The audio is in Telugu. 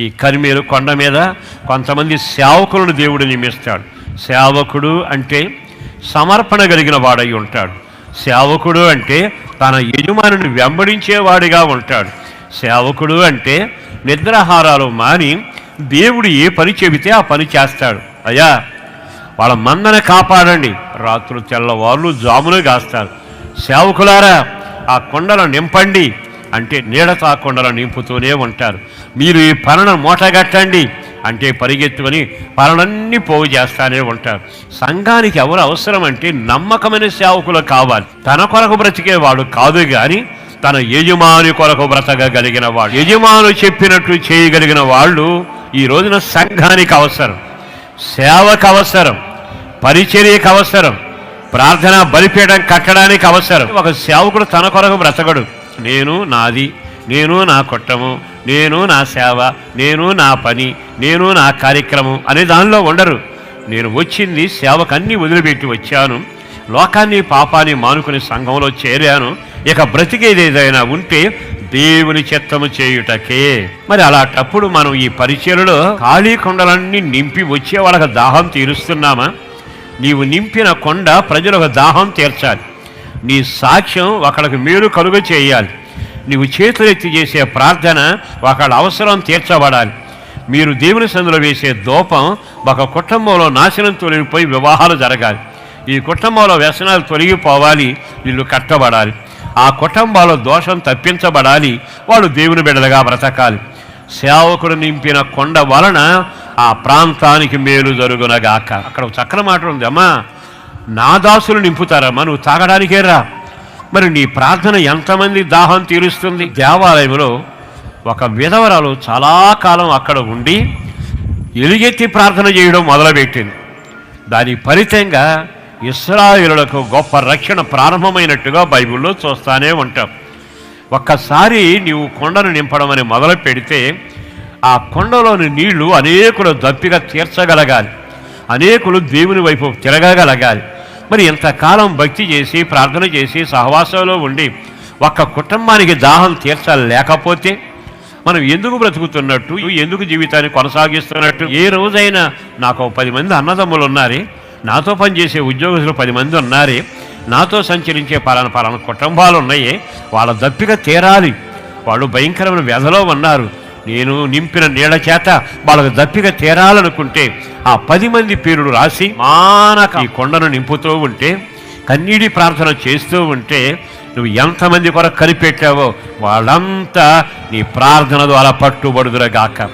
ఈ కరిమేలు కొండ మీద కొంతమంది సేవకులను దేవుడు నియమిస్తాడు. సేవకుడు అంటే సమర్పణ కలిగిన వాడై ఉంటాడు. సేవకుడు అంటే తన యజమానిని వెంబడించేవాడిగా ఉంటాడు. సేవకుడు అంటే నిద్రాహారాలు మాని దేవుడు ఏ పని చెబితే ఆ పని చేస్తాడు. అయ్యా వాళ్ళ మందని కాపాడండి. రాత్రులు తెల్లవాళ్ళు జాములు కాస్తారు. సేవకులారా ఆ కొండలు నింపండి. అంటే నీడతో ఆ నింపుతూనే ఉంటారు. మీరు ఈ పనులను మూటగట్టండి. అంటే పరిగెత్తుకొని పనులన్నీ పోగు చేస్తానే ఉంటారు. సంఘానికి ఎవరు అవసరం అంటే నమ్మకమైన సేవకులు కావాలి. తన కొరకు బ్రతికేవాడు కాదు కానీ తన యజమాని కొరకు బ్రతకగలిగిన వాడు యజమాను చెప్పినట్లు చేయగలిగిన వాళ్ళు ఈ రోజున సంఘానికి అవసరం. సేవకు అవసరం. పరిచర్యకు అవసరం. ప్రార్థన బలిపీఠం కట్టడానికి అవసరం. ఒక సేవకుడు తన కొరకు బ్రతకడు. నేను నాది నేను నా కుట్టము నేను నా సేవ నేను నా పని నేను నా కార్యక్రమం అనే దానిలో ఉండరు. నేను వచ్చింది సేవకు అన్ని వదిలిపెట్టి వచ్చాను. లోకాన్ని పాపాన్ని మానుకుని సంఘంలో చేరాను. ఇక బ్రతికేది ఏదైనా ఉంటే దేవుని చిత్తము చేయుటకే. మరి అలాంటప్పుడు మనం ఈ పరిచయలో ఖాళీ కొండలన్నీ నింపి వచ్చే వాళ్ళకి దాహం తీరుస్తున్నామా? నీవు నింపిన కొండ ప్రజలకు దాహం తీర్చాలి. నీ సాక్ష్యం ఒకళ్ళకి మేలు కలుగ చేయాలి. నీవు చేతులెత్తి చేసే ప్రార్థన ఒకళ్ళ అవసరం తీర్చబడాలి. మీరు దేవుని సందులో వేసే దూపం ఒక కుటుంబంలో నాశనం తొలగిపోయి వివాహాలు జరగాలి. ఈ కుటుంబంలో వ్యసనాలు తొలగిపోవాలి వీళ్ళు కట్టబడాలి. ఆ కుటుంబాల దోషం తప్పించబడాలి వాడు దేవుని బిడ్డలుగా బ్రతకాలి. సేవకుడు నింపిన కొండ వలన ఆ ప్రాంతానికి మేలు జరుగునగాక. అక్కడ చక్కని మాట ఉంది అమ్మా. నా దాసులు నింపుతారమ్మా నువ్వు తాగడానికే రా మరి నీ ప్రార్థన ఎంతమంది దాహం తీరుస్తుంది? దేవాలయంలో ఒక విధవరాలు చాలా కాలం అక్కడ ఉండి ఎలుగెత్తి ప్రార్థన చేయడం మొదలుపెట్టింది. దాని ఫలితంగా ఇస్రాయేలులకు గొప్ప రక్షణ ప్రారంభమైనట్టుగా బైబిల్లో చూస్తానే ఉంటాం. ఒక్కసారి నీవు కొండను నింపడం అని మొదలు పెడితే ఆ కొండలోని నీళ్ళు అనేకుల దప్పిగా తీర్చగలగాలి. అనేకులు దేవుని వైపు తిరగగలగాలి. మరి ఇంతకాలం భక్తి చేసి ప్రార్థన చేసి సహవాసంలో ఉండి ఒక్క కుటుంబానికి దాహం తీర్చలేకపోతే మనం ఎందుకు బ్రతుకుతున్నట్టు ఎందుకు జీవితాన్ని కొనసాగిస్తున్నట్టు? ఏ రోజైనా నాకు పది మంది అన్నదమ్ములు ఉన్నారే నాతో పనిచేసే ఉద్యోగస్తులు పది మంది ఉన్నారే నాతో సంచరించే పలానా పలానా కుటుంబాలు ఉన్నాయే వాళ్ళ దప్పిక తీరాలి. వాళ్ళు భయంకరమైన వ్యధలో ఉన్నారు. నేను నింపిన నీళ్ళ చేత వాళ్ళకు దప్పిక తీరాలనుకుంటే ఆ పది మంది పేరులు రాసి మానక. ఈ కొండను నింపుతూ ఉంటే కన్నీటి ప్రార్థన చేస్తూ ఉంటే నువ్వు ఎంతమంది కొరకు కనిపెట్టావో వాళ్ళంతా నీ ప్రార్థన ద్వారా పట్టుబడుదురగాక.